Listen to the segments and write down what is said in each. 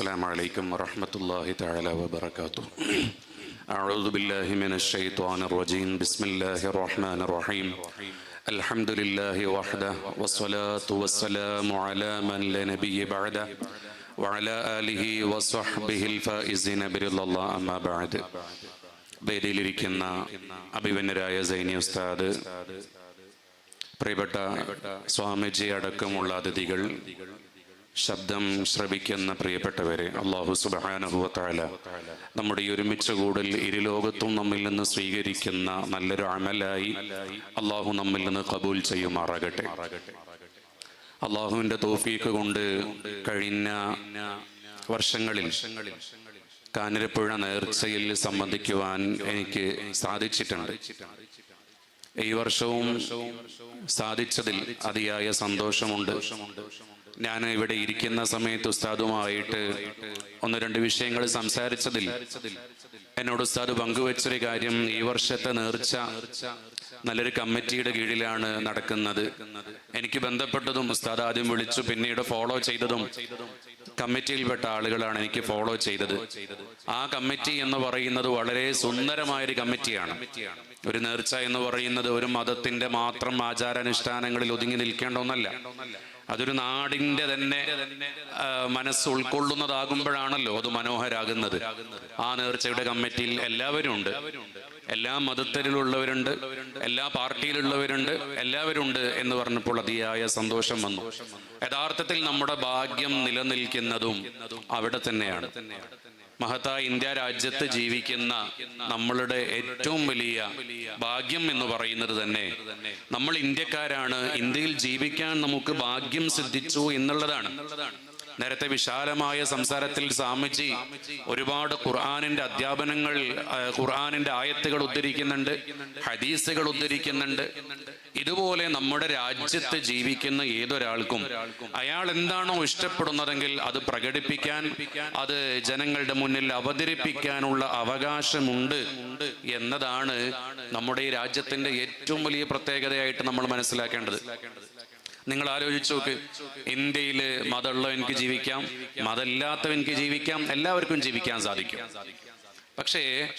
السلام عليكم ورحمة الله تعالى وبركاته أعوذ بالله من الشيطان الرجيم بسم الله الرحمن الرحيم الحمد لله وحده والصلاة والسلام على من لا نبي بعده وعلى آله وصحبه الفائزين برضا الله أما بعد വേദിയിലിരിക്കുന്ന അഭിമന്യരായ സൈനി ഉസ്താദ് പ്രിയപ്പെട്ട സ്വാമിജി അടക്കമുള്ള അതിഥികൾ ശബ്ദം ശ്രവിക്കുന്ന പ്രിയപ്പെട്ടവരെ അള്ളാഹു സുബാനുഭവത്താല നമ്മുടെ ഈ ഒരുമിച്ച് കൂടൽ ഇരുലോകത്തും നമ്മിൽ നിന്ന് സ്വീകരിക്കുന്ന നല്ലൊരു അമലായി അള്ളാഹു നമ്മിൽ നിന്ന് കബൂൽ ചെയ്യുമാറാകട്ടെ. അള്ളാഹുവിന്റെ തോഫീക്ക് കൊണ്ട് കഴിഞ്ഞ വർഷങ്ങളിൽ കാഞ്ഞിരപ്പുഴ നേർച്ചയിൽ സംബന്ധിക്കുവാൻ എനിക്ക് സാധിച്ചിട്ടുണ്ട്. ഈ വർഷവും സാധിച്ചതിൽ അതിയായ സന്തോഷമുണ്ട്. ഞാൻ ഇവിടെ ഇരിക്കുന്ന സമയത്ത് ഉസ്താദുമായിട്ട് ഒന്ന് രണ്ട് വിഷയങ്ങൾ സംസാരിച്ചതിൽ എന്നോട് ഉസ്താദ് പങ്കുവച്ചൊരു കാര്യം ഈ വർഷത്തെ നേർച്ച നല്ലൊരു കമ്മിറ്റിയുടെ കീഴിലാണ് നടക്കുന്നത്. എനിക്ക് ബന്ധപ്പെട്ടതും ഉസ്താദ് ആദ്യം വിളിച്ചു പിന്നീട് ഫോളോ ചെയ്തതും കമ്മിറ്റിയിൽപ്പെട്ട ആളുകളാണ് എനിക്ക് ഫോളോ ചെയ്തത്. ആ കമ്മിറ്റി എന്ന് പറയുന്നത് വളരെ സുന്ദരമായ ഒരു കമ്മിറ്റിയാണ്. ഒരു നേർച്ച എന്ന് പറയുന്നത് ഒരു മതത്തിന്റെ മാത്രം ആചാരാനുഷ്ഠാനങ്ങളിൽ ഒതുങ്ങി നിൽക്കേണ്ട ഒന്നല്ല. അതൊരു നാടിന്റെ തന്നെ മനസ്സ് ഉൾക്കൊള്ളുന്നതാകുമ്പോഴാണല്ലോ അത് മനോഹരാകുന്നത്. ആ നേർച്ചയുടെ കമ്മിറ്റിയിൽ എല്ലാവരും ഉണ്ട് എല്ലാ മതത്തിലുള്ളവരുണ്ട് എല്ലാ പാർട്ടിയിലുള്ളവരുണ്ട് എല്ലാവരും ഉണ്ട് എന്ന് പറഞ്ഞപ്പോൾ അതിയായ സന്തോഷം വന്നു. യഥാർത്ഥത്തിൽ നമ്മുടെ ഭാഗ്യം നിലനിൽക്കുന്നതും അവിടെ തന്നെയാണ്. മഹത്തായ ഇന്ത്യ രാജ്യത്ത് ജീവിക്കുന്ന നമ്മളുടെ ഏറ്റവും വലിയ ഭാഗ്യം എന്ന് പറയുന്നത് തന്നെ നമ്മൾ ഇന്ത്യക്കാരാണ്. ഇന്ത്യയിൽ ജീവിക്കാൻ നമുക്ക് ഭാഗ്യം സിദ്ധിച്ചു എന്നുള്ളതാണ്. നേരത്തെ വിശാലമായ സംസാരത്തിൽ സ്വാമിജി ഒരുപാട് ഖുർആാനിന്റെ അധ്യാപനങ്ങൾ ഖുർആാനിന്റെ ആയത്തുകൾ ഉദ്ധരിക്കുന്നുണ്ട് ഹദീസുകൾ ഉദ്ധരിക്കുന്നുണ്ട്. ഇതുപോലെ നമ്മുടെ രാജ്യത്ത് ജീവിക്കുന്ന ഏതൊരാൾക്കും അയാൾ എന്താണോ ഇഷ്ടപ്പെടുന്നതെങ്കിൽ അത് പ്രകടിപ്പിക്കാൻ അത് ജനങ്ങളുടെ മുന്നിൽ അവതരിപ്പിക്കാനുള്ള അവകാശമുണ്ട് എന്നതാണ് നമ്മുടെ ഈ രാജ്യത്തിന്റെ ഏറ്റവും വലിയ പ്രത്യേകതയായിട്ട് നമ്മൾ മനസ്സിലാക്കേണ്ടത്. നിങ്ങൾ ആലോചിച്ച് നോക്ക്. ഇന്ത്യയിൽ മതമുള്ളവനിക്ക് ജീവിക്കാം മതമില്ലാത്തവനിക്ക് ജീവിക്കാം എല്ലാവർക്കും ജീവിക്കാൻ സാധിക്കും. പക്ഷേ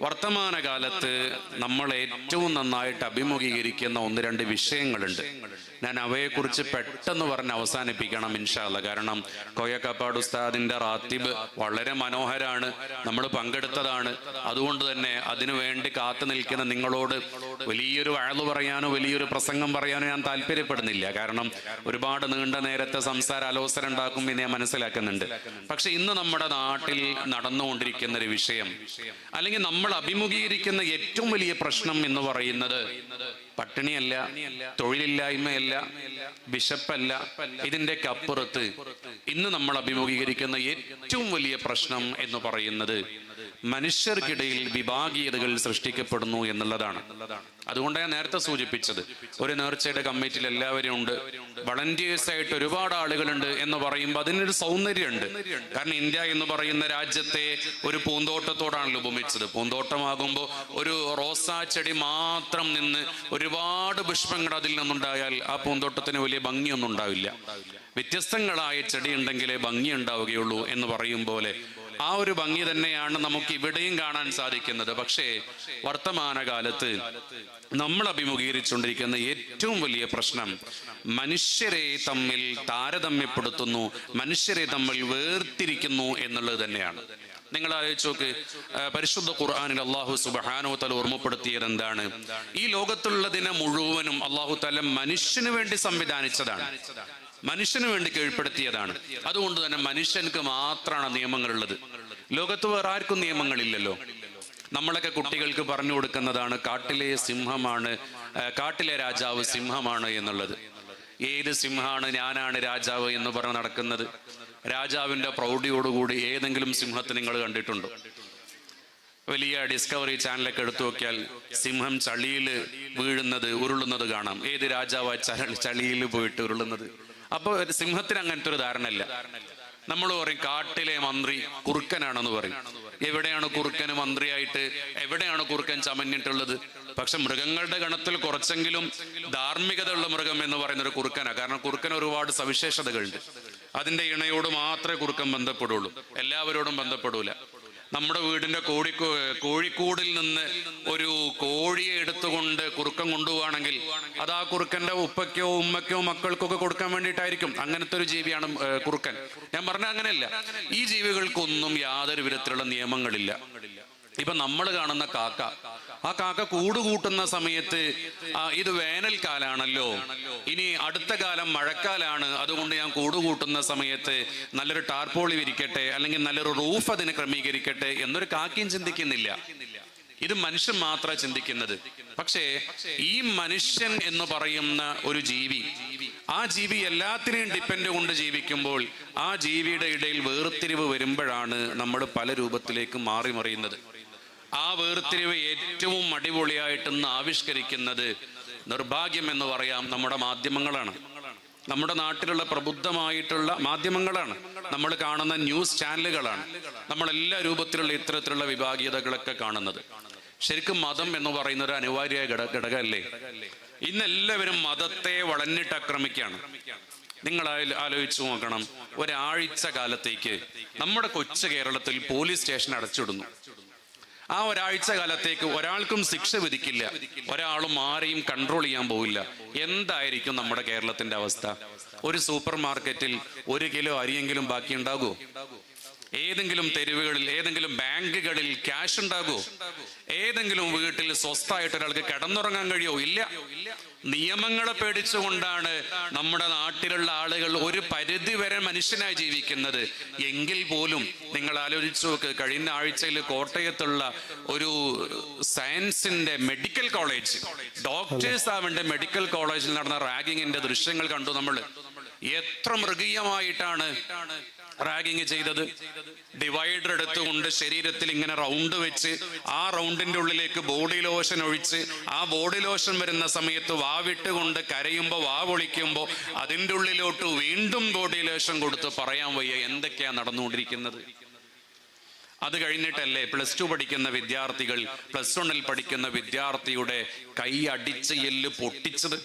വർത്തമാനകാലത്ത് നമ്മൾ ഏറ്റവും നന്നായിട്ട് അഭിമുഖീകരിക്കുന്ന ഒന്ന് രണ്ട് വിഷയങ്ങളുണ്ട്. ഞാൻ അവയെക്കുറിച്ച് പെട്ടെന്ന് പറഞ്ഞ് അവസാനിപ്പിക്കണം ഇൻഷാല്ല കാരണം കോയക്കപ്പാട് ഉസ്താദിന്റെ റാത്തിബ് വളരെ മനോഹരാണ് നമ്മൾ പങ്കെടുത്തതാണ്. അതുകൊണ്ട് തന്നെ അതിനു വേണ്ടി കാത്തു നിൽക്കുന്ന നിങ്ങളോട് വലിയൊരു വഴൽ പറയാനോ വലിയൊരു പ്രസംഗം പറയാനോ ഞാൻ താല്പര്യപ്പെടുന്നില്ല. കാരണം ഒരുപാട് നീണ്ട നേരത്തെ സംസാര അലോസരം ഉണ്ടാക്കും എന്ന് ഞാൻ മനസ്സിലാക്കുന്നുണ്ട്. പക്ഷെ ഇന്ന് നമ്മുടെ നാട്ടിൽ നടന്നുകൊണ്ടിരിക്കുന്ന ഒരു വിഷയം അല്ലെങ്കിൽ നമ്മൾ അഭിമുഖീകരിക്കുന്ന ഏറ്റവും വലിയ പ്രശ്നം എന്ന് പറയുന്നത് പട്ടിണിയല്ല തൊഴിലില്ലായ്മയല്ല വിശപ്പല്ല ഇതിന്റെയൊക്കെ അപ്പുറത്ത് ഇന്ന് നമ്മൾ അഭിമുഖീകരിക്കുന്ന ഏറ്റവും വലിയ പ്രശ്നം എന്ന് പറയുന്നത് മനുഷ്യർക്കിടയിൽ വിഭാഗീയതകൾ സൃഷ്ടിക്കപ്പെടുന്നു എന്നുള്ളതാണ്. അതുകൊണ്ട് ഞാൻ നേരത്തെ സൂചിപ്പിച്ചത്. ഒരു നേർച്ചയുടെ കമ്മിറ്റിയിൽ എല്ലാവരും ഉണ്ട്. വളണ്ടിയേഴ്സ് ആയിട്ട് ഒരുപാട് ആളുകളുണ്ട് എന്ന് പറയുമ്പോൾ അതിനൊരു സൗന്ദര്യമുണ്ട്. കാരണം ഇന്ത്യ എന്ന് പറയുന്ന രാജ്യത്തെ ഒരു പൂന്തോട്ടത്തോടാണല്ലോ ഉപമിച്ചത് പൂന്തോട്ടമാകുമ്പോൾ ഒരു റോസാ ചെടി മാത്രം നിന്ന് ഒരുപാട് പുഷ്പങ്ങൾ അതിൽ നിന്നുണ്ടായാൽ ആ പൂന്തോട്ടത്തിന് വലിയ ഭംഗിയൊന്നും ഉണ്ടാവില്ല. വ്യത്യസ്തങ്ങളായ ചെടി ഉണ്ടെങ്കിലേ ഭംഗി ഉണ്ടാവുകയുള്ളൂ എന്ന് പറയും പോലെ ആ ഒരു ഭംഗി തന്നെയാണ് നമുക്ക് ഇവിടെയും കാണാൻ സാധിക്കുന്നത്. പക്ഷേ വർത്തമാനകാലത്ത് നമ്മൾ അഭിമുഖീകരിച്ചുകൊണ്ടിരിക്കുന്ന ഏറ്റവും വലിയ പ്രശ്നം മനുഷ്യരെ തമ്മിൽ താരതമ്യപ്പെടുത്തുന്നു മനുഷ്യരെ തമ്മിൽ വേർതിരിക്കുന്നു എന്നുള്ളത് തന്നെയാണ്. നിങ്ങൾ ആലോചിച്ച് നോക്ക് പരിശുദ്ധ ഖുർആാനിൽ അള്ളാഹു സുബാനോ തല ഓർമ്മപ്പെടുത്തിയത് എന്താണ്? ഈ ലോകത്തുള്ളതിനെ മുഴുവനും അള്ളാഹു തല മനുഷ്യന് വേണ്ടി സംവിധാനിച്ചതാണ്. മനുഷ്യന് വേണ്ടി കീഴ്പ്പെടുത്തിയതാണ്. അതുകൊണ്ട് തന്നെ മനുഷ്യനക്ക് മാത്രമാണ് നിയമങ്ങളുള്ളത്. ലോകത്ത് വേറെ ആർക്കും നിയമങ്ങളില്ലല്ലോ. നമ്മളൊക്കെ കുട്ടികൾക്ക് പറഞ്ഞു കൊടുക്കുന്നതാണ് കാട്ടിലെ സിംഹമാണ് കാട്ടിലെ രാജാവ് സിംഹമാണ് എന്നുള്ളത്. ഏത് സിംഹമാണ് ഞാനാണ് രാജാവ് എന്ന് പറഞ്ഞ് നടക്കുന്നത്? രാജാവിന്റെ പ്രൗഢിയോടുകൂടി ഏതെങ്കിലും സിംഹത്തെ നിങ്ങൾ കണ്ടിട്ടുണ്ടോ? വലിയ ഡിസ്കവറി ചാനലൊക്കെ എടുത്തു നോക്കിയാൽ സിംഹം ചളിയിൽ വീഴുന്നത് ഉരുളുന്നത് കാണാം. ഏത് രാജാവ് ചളിയിൽ പോയിട്ട് ഉരുളുന്നത്? അപ്പോൾ സിംഹത്തിന് അങ്ങനത്തെ ഒരു ധാരണ ധാരണയില്ല. നമ്മൾ പറയും കാട്ടിലെ മന്ത്രി കുറുക്കനാണെന്ന് പറയും. എവിടെയാണ് കുറുക്കന് മന്ത്രിയായിട്ട്? എവിടെയാണ് കുറുക്കൻ ചമഞ്ഞിട്ടുള്ളത്? പക്ഷെ മൃഗങ്ങളുടെ ഗണത്തിൽ കുറച്ചെങ്കിലും ധാർമ്മികത ഉള്ള മൃഗം എന്ന് പറയുന്ന ഒരു കുറുക്കനാണ് കാരണം കുറുക്കന് ഒരുപാട് സവിശേഷതകളുണ്ട്. അതിന്റെ ഇണയോട് മാത്രമേ കുറുക്കൻ ബന്ധപ്പെടുള്ളൂ. എല്ലാവരോടും ബന്ധപ്പെടൂല. നമ്മുടെ വീടിന്റെ കോഴി കോഴിക്കൂടിൽ നിന്ന് ഒരു കോഴിയെ എടുത്തുകൊണ്ട് കുറുക്കൻ കൊണ്ടുപോവാണെങ്കിൽ അത് ആ കുറുക്കന്റെ ഉപ്പയ്ക്കോ ഉമ്മയ്ക്കോ മക്കൾക്കൊക്കെ കൊടുക്കാൻ വേണ്ടിയിട്ടായിരിക്കും. അങ്ങനത്തെ ഒരു ജീവിയാണ് കുറുക്കൻ. ഞാൻ പറഞ്ഞ അങ്ങനെയല്ല. ഈ ജീവികൾക്കൊന്നും യാതൊരു വിധത്തിലുള്ള നിയമങ്ങളില്ല. ഇപ്പൊ നമ്മൾ കാണുന്ന കാക്ക. ആ കാക്ക കൂടുകൂട്ടുന്ന സമയത്ത് ഇത് വേനൽക്കാലാണല്ലോ. ഇനി അടുത്ത കാലം മഴക്കാലാണ്. അതുകൊണ്ട് ഞാൻ കൂടുകൂട്ടുന്ന സമയത്ത് നല്ലൊരു ടാർപോളി വിരിക്കട്ടെ അല്ലെങ്കിൽ നല്ലൊരു റൂഫ് അതിനെ ക്രമീകരിക്കട്ടെ എന്നൊരു കാക്കയും ചിന്തിക്കുന്നില്ല. ഇത് മനുഷ്യൻ മാത്രമാണ് ചിന്തിക്കുന്നത്. പക്ഷേ ഈ മനുഷ്യൻ എന്ന് പറയുന്ന ഒരു ജീവി ആ ജീവി എല്ലാത്തിനെയും ഡിപ്പെൻഡ് കൊണ്ട് ജീവിക്കുമ്പോൾ ആ ജീവിയുടെ ഇടയിൽ വേർതിരിവ് വരുമ്പോഴാണ് നമ്മൾ പല രൂപത്തിലേക്ക് മാറി മറിയുന്നത്. ആ വേർതിരിവ് ഏറ്റവും അടിപൊളിയായിട്ട് ഇന്ന് ആവിഷ്കരിക്കുന്നത് നിർഭാഗ്യം എന്ന് പറയാം നമ്മുടെ മാധ്യമങ്ങളാണ്. നമ്മുടെ നാട്ടിലുള്ള പ്രബുദ്ധമായിട്ടുള്ള മാധ്യമങ്ങളാണ്. നമ്മൾ കാണുന്ന ന്യൂസ് ചാനലുകളാണ്. നമ്മൾ എല്ലാ രൂപത്തിലുള്ള ഇത്തരത്തിലുള്ള വിഭാഗീയതകളൊക്കെ കാണുന്നത്. ശരിക്കും മതം എന്ന് പറയുന്ന ഒരു അനിവാര്യ ഘട ഘടകമല്ലേ? ഇന്ന് എല്ലാവരും മതത്തെ വളഞ്ഞിട്ട് ആക്രമിക്കുകയാണ് നിങ്ങൾ ആലോചിച്ചു നോക്കണം. ഒരാഴ്ച കാലത്തേക്ക് നമ്മുടെ കൊച്ചു കേരളത്തിൽ പോലീസ് സ്റ്റേഷൻ അടച്ചിടുന്നു. ആ ഒരാഴ്ച കാലത്തേക്ക് ഒരാൾക്കും ശിക്ഷ വിധിക്കില്ല. ഒരാളും ആരെയും കൺട്രോൾ ചെയ്യാൻ പോവില്ല. എന്തായിരിക്കും നമ്മുടെ കേരളത്തിന്റെ അവസ്ഥ? ഒരു സൂപ്പർ മാർക്കറ്റിൽ ഒരു കിലോ അരിയെങ്കിലും ബാക്കി ഉണ്ടാകുമോ ഏതെങ്കിലും തെരുവുകളിൽ ഏതെങ്കിലും ബാങ്കുകളിൽ ക്യാഷ് ഉണ്ടാകുമോ ഏതെങ്കിലും വീട്ടിൽ സ്വസ്ഥായിട്ട് ഒരാൾക്ക് കിടന്നുറങ്ങാൻ കഴിയോ? ഇല്ല. നിയമങ്ങളെ പേടിച്ചുകൊണ്ടാണ് നമ്മുടെ നാട്ടിലുള്ള ആളുകൾ ഒരു പരിധി വരെ മനുഷ്യനായി ജീവിക്കുന്നത്. എങ്കിൽ പോലും നിങ്ങൾ ആലോചിച്ചു നോക്ക് കഴിഞ്ഞ ആഴ്ചയിൽ കോട്ടയത്തുള്ള ഒരു സയൻസിന്റെ മെഡിക്കൽ കോളേജ് ഡോക്ടേഴ്സ് ആവേണ്ട മെഡിക്കൽ കോളേജിൽ നടന്ന റാഗിങ്ങിന്റെ ദൃശ്യങ്ങൾ കണ്ടു നമ്മൾ. എത്ര മൃഗീയമായിട്ടാണ് റാഗിങ് ചെയ്തത്. ഡിവൈഡർ എടുത്തുകൊണ്ട് ശരീരത്തിൽ ഇങ്ങനെ റൗണ്ട് വെച്ച് ആ റൗണ്ടിന്റെ ഉള്ളിലേക്ക് ബോഡി ലോഷൻ ഒഴിച്ച് ആ ബോഡി ലോഷൻ വരുന്ന സമയത്ത് വാവിട്ടുകൊണ്ട് കരയുമ്പോൾ വാ അതിന്റെ ഉള്ളിലോട്ട് വീണ്ടും ബോഡി ലോഷൻ കൊടുത്ത് പറയാൻ വയ്യ എന്തൊക്കെയാണ് നടന്നുകൊണ്ടിരിക്കുന്നത്? അത് കഴിഞ്ഞിട്ടല്ലേ പ്ലസ് ടു പഠിക്കുന്ന വിദ്യാർത്ഥികൾ പ്ലസ് വണ്ണിൽ പഠിക്കുന്ന വിദ്യാർത്ഥിയുടെ കൈ അടിച്ച് എല്ല് പൊട്ടിച്ചത്.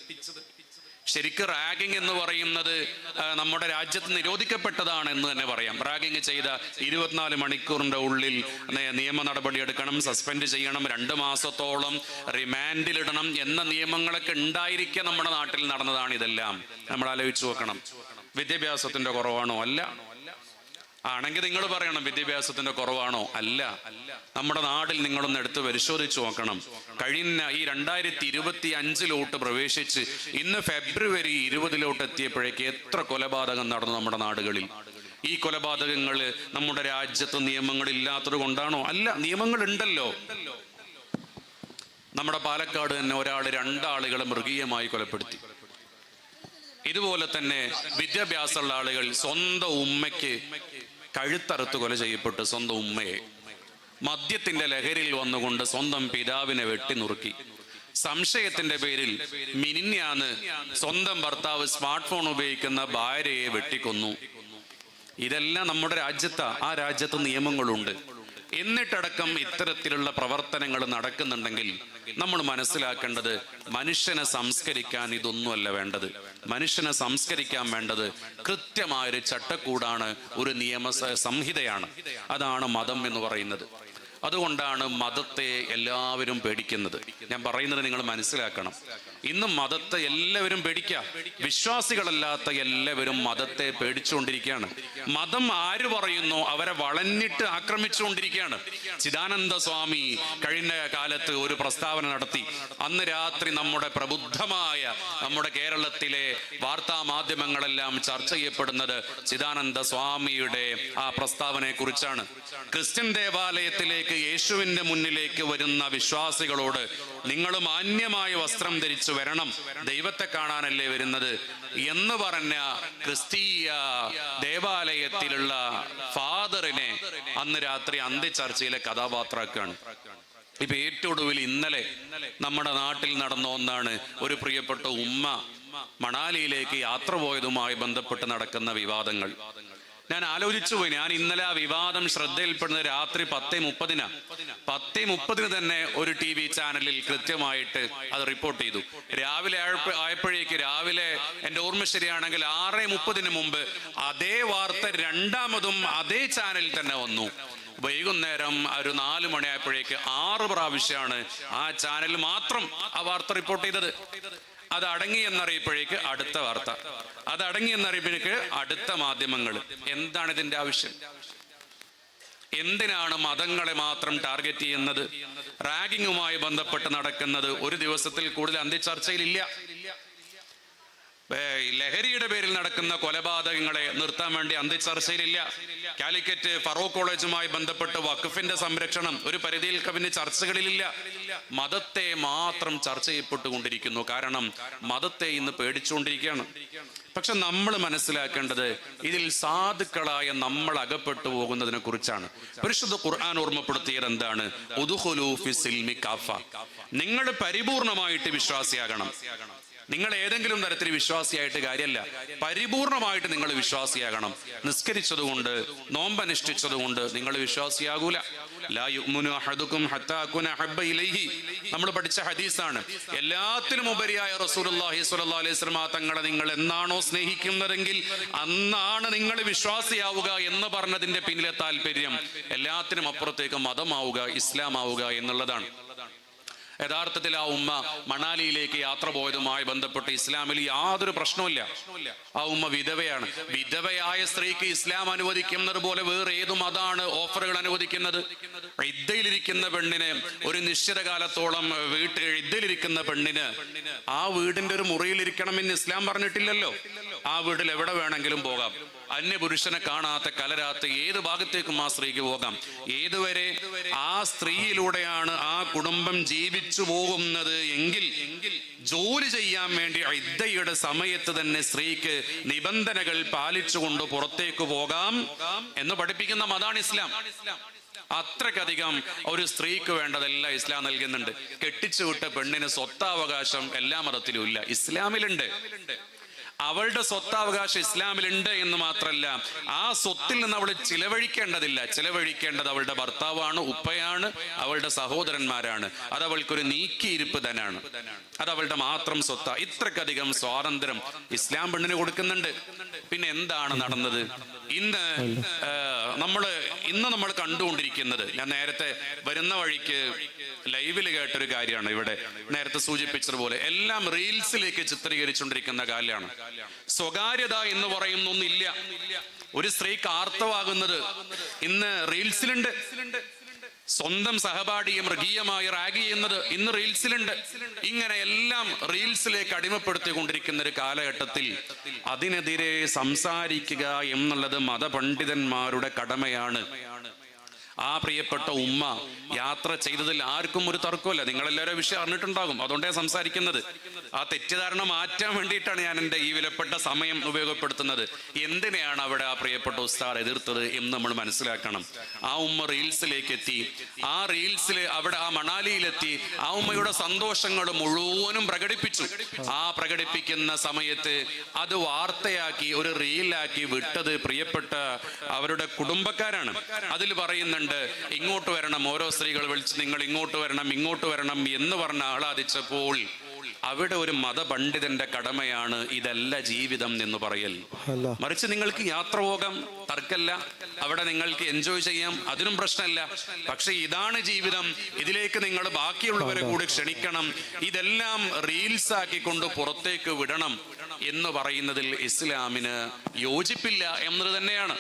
ശരിക്കും റാഗിംഗ് എന്ന് പറയുന്നത് നമ്മുടെ രാജ്യത്ത് നിരോധിക്കപ്പെട്ടതാണ് എന്ന് തന്നെ പറയാം. റാഗിംഗ് ചെയ്ത ഇരുപത്തിനാല് മണിക്കൂറിന്റെ ഉള്ളിൽ നിയമ നടപടി എടുക്കണം സസ്പെൻഡ് ചെയ്യണം രണ്ട് മാസത്തോളം റിമാൻഡിലിടണം എന്ന നിയമങ്ങളൊക്കെ ഉണ്ടായിരിക്കെ നമ്മുടെ നാട്ടിൽ നടന്നതാണ് ഇതെല്ലാം. നമ്മൾ ആലോചിച്ച് നോക്കണം. വിദ്യാഭ്യാസത്തിന്റെ കുറവാണോ? അല്ല. ആണെങ്കിൽ നിങ്ങൾ പറയണം വിദ്യാഭ്യാസത്തിന്റെ കുറവാണോ? അല്ല. നമ്മുടെ നാട്ടിൽ നിങ്ങളൊന്ന് എടുത്ത് പരിശോധിച്ച് നോക്കണം. കഴിഞ്ഞ ഈ രണ്ടായിരത്തി ഇരുപത്തി അഞ്ചിലോട്ട് പ്രവേശിച്ച് ഇന്ന് ഫെബ്രുവരി ഇരുപതിലോട്ട് എത്തിയപ്പോഴേക്ക് എത്ര കൊലപാതകം നടന്നു നമ്മുടെ നാടുകളിൽ? ഈ കൊലപാതകങ്ങൾ നമ്മുടെ രാജ്യത്ത് നിയമങ്ങൾ ഇല്ലാത്തത് കൊണ്ടാണോ? അല്ല നിയമങ്ങൾ ഉണ്ടല്ലോ. നമ്മുടെ പാലക്കാട് തന്നെ ഒരാൾ രണ്ടാളുകളെ മൃഗീയമായി കൊലപ്പെടുത്തി. ഇതുപോലെ തന്നെ വിദ്യാഭ്യാസമുള്ള ആളുകൾ സ്വന്തം ഉമ്മയ്ക്ക് കഴുത്തറുത്ത് കൊല ചെയ്യപ്പെട്ട് സ്വന്തം ഉമ്മയെ മദ്യത്തിന്റെ ലഹരിയിൽ വന്നുകൊണ്ട് സ്വന്തം പിതാവിനെ വെട്ടിനുറുക്കി സംശയത്തിന്റെ പേരിൽ മിനിഞ്ഞാന്ന് സ്വന്തം ഭർത്താവ് സ്മാർട്ട് ഫോൺ ഉപയോഗിക്കുന്ന ഭാര്യയെ വെട്ടിക്കൊന്നു. ഇതെല്ലാം നമ്മുടെ രാജ്യത്ത് ആ രാജ്യത്ത് നിയമങ്ങളുണ്ട്. എന്നിട്ടടക്കം ഇത്തരത്തിലുള്ള പ്രവർത്തനങ്ങൾ നടക്കുന്നുണ്ടെങ്കിൽ നമ്മൾ മനസ്സിലാക്കേണ്ടത് മനുഷ്യനെ സംസ്കരിക്കാൻ ഇതൊന്നുമല്ല വേണ്ടത്. മനുഷ്യനെ സംസ്കരിക്കാൻ വേണ്ടത് കൃത്യമായൊരു ചട്ടക്കൂടാണ് ഒരു നിയമ സംഹിതയാണ്. അതാണ് മതം എന്ന് പറയുന്നത്. അതുകൊണ്ടാണ് മതത്തെ എല്ലാവരും പേടിക്കുന്നത്. ഞാൻ പറയുന്നത് നിങ്ങൾ മനസ്സിലാക്കണം. ഇന്ന് മതത്തെ എല്ലാവരും പേടിക്കാം. വിശ്വാസികളല്ലാത്ത എല്ലാവരും മതത്തെ പേടിച്ചുകൊണ്ടിരിക്കുകയാണ്. മതം ആര് പറയുന്നു അവരെ വളഞ്ഞിട്ട് ആക്രമിച്ചുകൊണ്ടിരിക്കുകയാണ്. ചിദാനന്ദ സ്വാമി കഴിഞ്ഞ കാലത്ത് ഒരു പ്രസ്താവന നടത്തി. അന്ന് രാത്രി നമ്മുടെ പ്രബുദ്ധമായ നമ്മുടെ കേരളത്തിലെ വാർത്താ മാധ്യമങ്ങളെല്ലാം ചർച്ച ചെയ്യപ്പെടുന്നത് ചിദാനന്ദ സ്വാമിയുടെ ആ പ്രസ്താവനയെ കുറിച്ചാണ് ക്രിസ്ത്യൻ ദേവാലയത്തിലേക്ക് യേശുവിന്റെ മുന്നിലേക്ക് വരുന്ന വിശ്വാസികളോട് നിങ്ങൾ മാന്യമായ വസ്ത്രം ധരിച്ചു വരണം. ദൈവത്തെ കാണാനല്ലേ വരുന്നത്? എന്ന് പറഞ്ഞ ക്രിസ്തീയ ദേവാലയത്തിലുള്ള ഫാദറിനെ അന്ന് രാത്രി അന്ത്യചർച്ചയിലെ കഥാപാത്രമാക്കുകയാണ്. ഇപ്പൊ ഏറ്റവും ഒടുവിൽ ഇന്നലെ നമ്മുടെ നാട്ടിൽ നടന്ന ഒന്നാണ് ഒരു പ്രിയപ്പെട്ട ഉമ്മ മണാലിയിലേക്ക് യാത്ര പോയതുമായി ബന്ധപ്പെട്ട് നടക്കുന്ന വിവാദങ്ങൾ. ഞാൻ ആലോചിച്ചു പോയി. ഞാൻ ഇന്നലെ ആ വിവാദം ശ്രദ്ധയിൽപ്പെടുന്ന രാത്രി പത്തേ മുപ്പതിനാ. പത്തേ മുപ്പതിന് തന്നെ ഒരു ടി വി ചാനലിൽ കൃത്യമായിട്ട് അത് റിപ്പോർട്ട് ചെയ്തു. രാവിലെ ആയപ്പ- ആയപ്പോഴേക്ക് രാവിലെ എന്റെ ഓർമ്മ ശരിയാണെങ്കിൽ ആറ് മുപ്പതിന് മുമ്പ് അതേ വാർത്ത രണ്ടാമതും അതേ ചാനലിൽ തന്നെ വന്നു. വൈകുന്നേരം ഒരു നാല് മണിയായപ്പോഴേക്ക് ആറ് പ്രാവശ്യമാണ് ആ ചാനൽ മാത്രം ആ വാർത്ത റിപ്പോർട്ട് ചെയ്തത്. അത് അടങ്ങി എന്നറിയപ്പോഴേക്ക് അടുത്ത വാർത്ത. അത് അടങ്ങി എന്നറിയപ്പോഴേക്ക് അടുത്ത മാധ്യമങ്ങൾ. എന്താണ് ഇതിന്റെ ആവശ്യം? എന്തിനാണ് മതങ്ങളെ മാത്രം ടാർഗറ്റ് ചെയ്യുന്നത്? റാഗിങ്ങുമായി ബന്ധപ്പെട്ട് നടക്കുന്നത് ഒരു ദിവസത്തിൽ കൂടുതൽ അന്ത്യചർച്ചയിലില്ല. ലഹരിയുടെ പേരിൽ നടക്കുന്ന കൊലപാതകങ്ങളെ നിർത്താൻ വേണ്ടി അന്ത്യചർച്ചയിലില്ല കാലിക്കറ്റ് ഫറൂഖ് കോളേജുമായി ബന്ധപ്പെട്ട് വഖഫിന്റെ സംരക്ഷണം ഒരു പരിധിയിൽ കവിഞ്ഞ് ചർച്ചകളിലില്ല. മതത്തെ മാത്രം ചർച്ച ചെയ്യപ്പെട്ടുകൊണ്ടിരിക്കുന്നു. കാരണം മതത്തെ ഇന്ന് പേടിച്ചുകൊണ്ടിരിക്കുകയാണ്. പക്ഷെ നമ്മൾ മനസ്സിലാക്കേണ്ടത് ഇതിൽ സാധുക്കളായ നമ്മൾ അകപ്പെട്ടു പോകുന്നതിനെ കുറിച്ചാണ്. പരിശുദ്ധ ഖുർആൻ ഓർമ്മപ്പെടുത്തിയത് എന്താണ്? നിങ്ങൾ പരിപൂർണമായിട്ട് വിശ്വാസിയാകണം. നിങ്ങൾ ഏതെങ്കിലും തരത്തിൽ വിശ്വാസിയായിട്ട് കാര്യമല്ല പരിപൂർണമായിട്ട് നിങ്ങൾ വിശ്വാസിയാകണം. നിസ്കരിച്ചതുകൊണ്ട് നോമ്പനുഷ്ഠിച്ചതുകൊണ്ട് നിങ്ങൾ വിശ്വാസിയാകൂല. നമ്മൾ പഠിച്ച ഹദീസാണ്. എല്ലാത്തിനും ഉപരിയായ വസല്ലം തങ്ങളെ നിങ്ങൾ എന്നാണോ സ്നേഹിക്കുന്നതെങ്കിൽ അന്നാണ് നിങ്ങൾ വിശ്വാസിയാവുക എന്ന് പറഞ്ഞതിന്റെ പിന്നിലെ താല്പര്യം എല്ലാത്തിനും അപ്പുറത്തേക്ക് മതമാവുക ഇസ്ലാമാവുക എന്നുള്ളതാണ്. യഥാർത്ഥത്തിൽ ആ ഉമ്മ മണാലിയിലേക്ക് യാത്ര പോയതുമായി ബന്ധപ്പെട്ട് ഇസ്ലാമിൽ യാതൊരു പ്രശ്നവുമില്ല. ആ ഉമ്മ വിധവയാണ്. വിധവയായ സ്ത്രീക്ക് ഇസ്ലാം അനുവദിക്കുന്നത് പോലെ വേറെ ഏത് അതാണ് ഓഫറുകൾ അനുവദിക്കുന്നത്. ഇദ്ദയിലിരിക്കുന്ന പെണ്ണിന് ഒരു നിശ്ചിത കാലത്തോളം വീട്ടിൽ ഇദ്ദയിലിരിക്കുന്ന പെണ്ണിന് ആ വീടിന്റെ ഒരു മുറിയിൽ മുറിയിലിരിക്കണമെന്ന് ഇസ്ലാം പറഞ്ഞിട്ടില്ലല്ലോ. ആ വീട്ടിൽ എവിടെ വേണമെങ്കിലും പോകാം. അന്യപുരുഷനെ കാണാത്ത കലരാത്ത ഏത് ഭാഗത്തേക്കും ആ സ്ത്രീക്ക് പോകാം? ഏതുവരെ? ആ സ്ത്രീയിലൂടെയാണ് ആ കുടുംബം ജീവിച്ചു പോകുന്നത് എങ്കിൽ ജോലി ചെയ്യാൻ വേണ്ടി ഇദ്ദയുടെ സമയത്ത് തന്നെ സ്ത്രീക്ക് നിബന്ധനകൾ പാലിച്ചുകൊണ്ട് പുറത്തേക്ക് പോകാം എന്ന് പഠിപ്പിക്കുന്ന മതാണ് ഇസ്ലാം. അത്രക്കധികം ഒരു സ്ത്രീക്ക് വേണ്ടതെല്ലാം ഇസ്ലാം നൽകുന്നുണ്ട്. കെട്ടിച്ചു വിട്ട പെണ്ണിന് സ്വത്താവകാശം എല്ലാ മതത്തിലും ഇല്ല. ഇസ്ലാമിലുണ്ട്. അവളുടെ സ്വത്താവകാശം ഇസ്ലാമിലുണ്ട് എന്ന് മാത്രമല്ല ആ സ്വത്തിൽ നിന്ന് അവൾ ചിലവഴിക്കേണ്ടതില്ല. ചിലവഴിക്കേണ്ടത് അവളുടെ ഭർത്താവാണ് ഉപ്പയാണ് അവളുടെ സഹോദരന്മാരാണ്. അത് അവൾക്കൊരു നീക്കിയിരിപ്പ് തന്നെയാണ്. അത് അവളുടെ മാത്രം സ്വത്ത. ഇത്രക്കധികം സ്വാതന്ത്ര്യം ഇസ്ലാം പെണ്ണിന് കൊടുക്കുന്നുണ്ട്. പിന്നെ എന്താണ് നടന്നത്? ഇന്ന് നമ്മൾ നമ്മൾ ഇന്ന് നമ്മൾ കണ്ടുകൊണ്ടിരിക്കുന്നത് ഞാൻ നേരത്തെ വരുന്ന വഴിക്ക് ലൈവിൽ കേട്ടൊരു കാര്യമാണ് ഇവിടെ നേരത്തെ സൂചിപ്പിച്ചതുപോലെ. എല്ലാം റീൽസിലേക്ക് ചിത്രീകരിച്ചുകൊണ്ടിരിക്കുന്ന കാലമാണ്. സ്വകാര്യത എന്ന് പറയുന്ന ഒന്നില്ല ഒരു സ്ത്രീക്ക് ആർത്തവാകുന്നത് ഇന്ന് റീൽസിലുണ്ട്. സ്വന്തം സഹപാഠിയെ മൃഗീയമായി റാഗ് ചെയ്യുന്നത് ഇന്ന് റീൽസിലുണ്ട്. ഇങ്ങനെ എല്ലാം റീൽസിലേക്ക് അടിമപ്പെടുത്തിക്കൊണ്ടിരിക്കുന്ന ഒരു കാലഘട്ടത്തിൽ അതിനെതിരെ സംസാരിക്കുക എന്നുള്ളത് മതപണ്ഡിതന്മാരുടെ കടമയാണ്. ആ പ്രിയപ്പെട്ട ഉമ്മ യാത്ര ചെയ്തതിൽ ആർക്കും ഒരു തർക്കമില്ല നിങ്ങളെല്ലാവരും വിഷയം അറിഞ്ഞിട്ടുണ്ടാകും. അതുകൊണ്ടേ സംസാരിക്കുന്നത്. ആ തെറ്റിദ്ധാരണ മാറ്റാൻ വേണ്ടിയിട്ടാണ് ഞാൻ എന്റെ ഈ വിലപ്പെട്ട സമയം ഉപയോഗപ്പെടുത്തുന്നത്. എന്തിനെയാണ് അവിടെ ആ പ്രിയപ്പെട്ട ഉസ്താർ എതിർത്തത് എന്ന് നമ്മൾ മനസ്സിലാക്കണം. ആ ഉമ്മ റീൽസിലേക്ക് എത്തി ആ റീൽസിൽ അവിടെ ആ മണാലിയിലെത്തി. ആ ഉമ്മയുടെ സന്തോഷങ്ങൾ മുഴുവനും പ്രകടിപ്പിച്ചു. ആ പ്രകടിപ്പിക്കുന്ന സമയത്ത് അത് വാർത്തയാക്കി ഒരു റീലാക്കി വിട്ടത് പ്രിയപ്പെട്ട അവരുടെ കുടുംബക്കാരാണ്. അതിൽ പറയുന്നുണ്ട് ഇങ്ങോട്ട് വരണം ഓരോ സ്ത്രീകൾ വിളിച്ച് നിങ്ങൾ ഇങ്ങോട്ട് വരണം ഇങ്ങോട്ട് വരണം എന്ന് പറഞ്ഞ ആളാദിച്ചപ്പോൾ അവിടെ ഒരു മതപണ്ഡിതന്റെ കടമയാണ് ഇതല്ല ജീവിതം എന്ന് പറയൽ. മറിച്ച് നിങ്ങൾക്ക് യാത്ര പോകാം തർക്കല്ല. അവിടെ നിങ്ങൾക്ക് എൻജോയ് ചെയ്യാം അതിനും പ്രശ്നമല്ല പക്ഷെ ഇതാണ് ജീവിതം. ഇതിലേക്ക് നിങ്ങൾ ബാക്കിയുള്ളവരെ കൂടി ക്ഷണിക്കണം. ഇതെല്ലാം റീൽസ് ആക്കിക്കൊണ്ട് പുറത്തേക്ക് വിടണം എന്ന് പറയുന്നതിൽ ഇസ്ലാമിന് യോജിപ്പില്ല എന്നത് തന്നെയാണ്.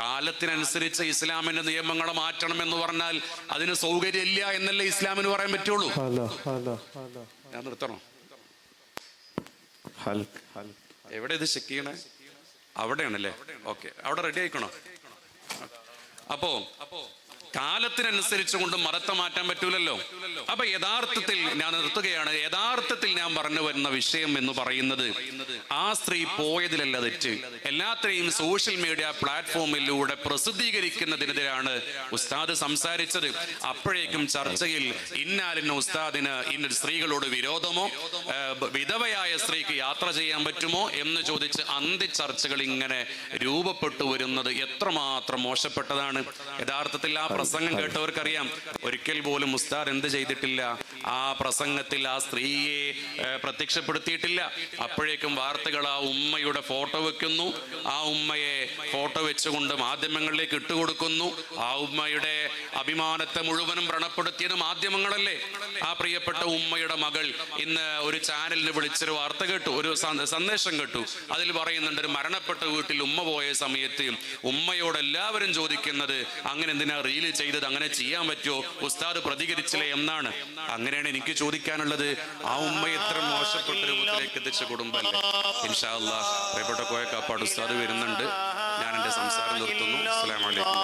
കാലത്തിനനുസരിച്ച് ഇസ്ലാമിന്റെ നിയമങ്ങളെ മാറ്റണം എന്ന് പറഞ്ഞാൽ അതിന് സൗകര്യമില്ല എന്നല്ലേ ഇസ്ലാമിന് പറയാൻ പറ്റുള്ളൂ? ഞാൻ നിർത്തണോ? എവിടെ ഇത് ചെക്ക് ചെയ്യണേ? അവിടെയാണല്ലേ? ഓക്കെ അവിടെ റെഡി ആയിക്കണോ? അപ്പോ അപ്പോ കാലത്തിനനുസരിച്ച് കൊണ്ട് മതത്തെ മാറ്റാൻ പറ്റൂലല്ലോ. അപ്പൊ യഥാർത്ഥത്തിൽ ഞാൻ നിർത്തുകയാണ്. യഥാർത്ഥത്തിൽ ഞാൻ പറഞ്ഞു വരുന്ന വിഷയം എന്ന് പറയുന്നത് ആ സ്ത്രീ പോയതിലല്ല തെറ്റ്. എല്ലാത്തിനെയും സോഷ്യൽ മീഡിയ പ്ലാറ്റ്ഫോമിലൂടെ പ്രസിദ്ധീകരിക്കുന്നതിനെതിരാണ് ഉസ്താദ് സംസാരിച്ചത്. അപ്പോഴേക്കും ചർച്ചയിൽ ഇന്നാലിന് ഉസ്താദിന് ഇന്ന സ്ത്രീകളോട് വിരോധമോ വിധവയായ സ്ത്രീക്ക് യാത്ര ചെയ്യാൻ പറ്റുമോ എന്ന് ചോദിച്ച് അന്തി ചർച്ചകൾ ഇങ്ങനെ രൂപപ്പെട്ടു വരുന്നത് എത്രമാത്രം മോശപ്പെട്ടതാണ്. യഥാർത്ഥത്തിൽ ആ പ്രസംഗം കേട്ടവർക്കറിയാം. ഒരിക്കൽ പോലും മുസ്താർ എന്ത് ചെയ്തിട്ടില്ല? ആ പ്രസംഗത്തിൽ ആ സ്ത്രീയെ പ്രത്യക്ഷപ്പെടുത്തിയിട്ടില്ല. അപ്പോഴേക്കും വാർത്തകൾ ആ ഉമ്മയുടെ ഫോട്ടോ വെക്കുന്നു. ആ ഉമ്മയെ ഫോട്ടോ വെച്ചുകൊണ്ട് മാധ്യമങ്ങളിലേക്ക് ഇട്ടുകൊടുക്കുന്നു. ആ ഉമ്മയുടെ അഭിമാനത്തെ മുഴുവനും വ്രണപ്പെടുത്തിയത് മാധ്യമങ്ങളല്ലേ? ആ പ്രിയപ്പെട്ട ഉമ്മയുടെ മകൾ ഇന്ന് ഒരു ചാനലിന് വിളിച്ചൊരു വാർത്ത കേട്ടു. ഒരു സന്ദേശം കേട്ടു. അതിൽ പറയുന്നുണ്ട് ഒരു മരണപ്പെട്ട വീട്ടിൽ ഉമ്മ പോയ സമയത്ത് ഉമ്മയോട് എല്ലാവരും ചോദിക്കുന്നത് അങ്ങനെ എന്തിനാ റീൽ അങ്ങനെ ചെയ്തത് അങ്ങനെ ചെയ്യാൻ പറ്റുമോ? ഉസ്താദ് പ്രതികരിച്ചില്ലേ എന്നാണ്. അങ്ങനെയാണ് എനിക്ക് ചോദിക്കാനുള്ളത്. ആ ഉമ്മ എത്ര മോശപ്പെട്ട രൂപത്തിലേക്ക് എത്തിച്ച കുടുംബം ഇൻഷാല്ല പ്രിയപ്പെട്ട കോയ കാപ്പാട് ഉസ്താദ് വരുന്നുണ്ട്. ഞാൻ എന്റെ സംസാരം നിർത്തുന്നു. അസ്സലാമലൈക്കും